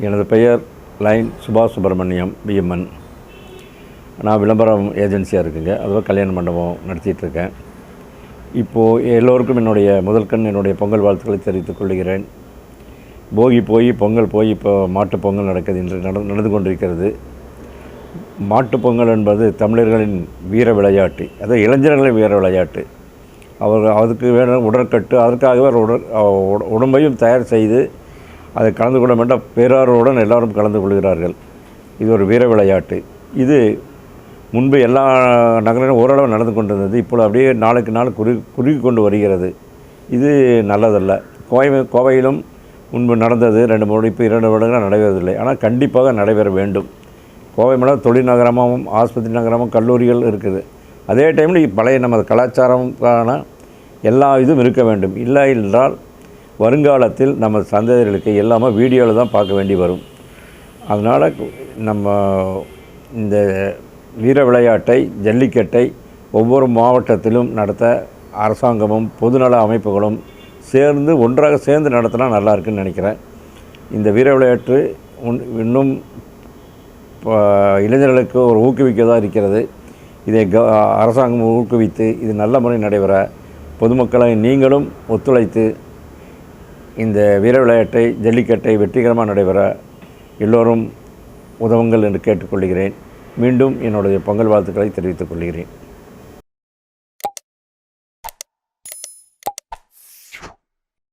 எனது பெயர் லைன் சுபாஷ் சுப்பிரமணியம் பிஎம்என் நான் விளம்பரம் ஏஜென்சியாக இருக்குங்க. அதுவும் கல்யாண மண்டபம் நடத்திட்டுருக்கேன். இப்போது எல்லோருக்கும் என்னுடைய முதல் கண் என்னுடைய பொங்கல் வாழ்த்துக்களை தெரிவித்துக் கொள்கிறேன். போகி போய் பொங்கல் போய் இப்போ மாட்டுப் பொங்கல் நடக்குது இன்று நட நடந்து கொண்டிருக்கிறது. மாட்டு பொங்கல் என்பது தமிழர்களின் வீர விளையாட்டு. அதாவது இளைஞர்களின் வீர விளையாட்டு. அவர்கள் அதுக்கு வேணும் உடற்கட்டு அதற்காகவே உடற் உட- உடம்பையும் தயார் செய்து அதை கலந்து கொள்ள வேண்டாம். பேரார்வத்துடன் எல்லாரும் கலந்து கொள்கிறார்கள். இது ஒரு வீர விளையாட்டு. இது முன்பு எல்லா நகரங்களும் ஓரளவு நடந்து கொண்டிருந்தது. இப்பொழுது அப்படியே நாளுக்கு நாள் குறுகி குறுகி கொண்டு வருகிறது. இது நல்லதல்ல. கோவை கோவையிலும் முன்பு நடந்தது. ரெண்டு மூணு இப்போ இரண்டு வருடங்களாக நடைபெறவில்லை. ஆனால் கண்டிப்பாக நடைபெற வேண்டும். கோவை மண்டலம் தொழில் நகரமாகவும் ஆஸ்பத்திரி நகரமும் கல்லூரிகள் இருக்குது. அதே டைமில் பழைய நமது கலாச்சாரம்கான எல்லா இதுவும் இருக்க வேண்டும். இல்லை என்றால் வருங்காலத்தில் நம்ம சந்ததிகளுக்கு எல்லாமே வீடியோவில் தான் பார்க்க வேண்டி வரும். அதனால் நம்ம இந்த வீர விளையாட்டை ஜல்லிக்கட்டை ஒவ்வொரு மாவட்டத்திலும் நடத்த அரசாங்கமும் பொதுநல அமைப்புகளும் சேர்ந்து ஒன்றாக சேர்ந்து நடத்தினா நல்லா இருக்குன்னு நினைக்கிறேன். இந்த வீர விளையாட்டு உன்- இன்னும் இப்போ இளைஞர்களுக்கு ஒரு ஊக்குவிக்கதாக இருக்கிறது. இதை க அரசாங்கம் ஊக்குவித்து இது நல்ல முறை நடைபெற பொதுமக்களை நீங்களும் ஒத்துழைத்து இந்த வீர விளையாட்டை ஜல்லிக்கட்டை வெற்றிகரமாக நடைபெற எல்லோரும் உதவுங்கள் என்று கேட்டுக்கொள்கிறேன். மீண்டும் என்னுடைய பொங்கல் வாழ்த்துக்களை தெரிவித்துக் கொள்கிறேன்.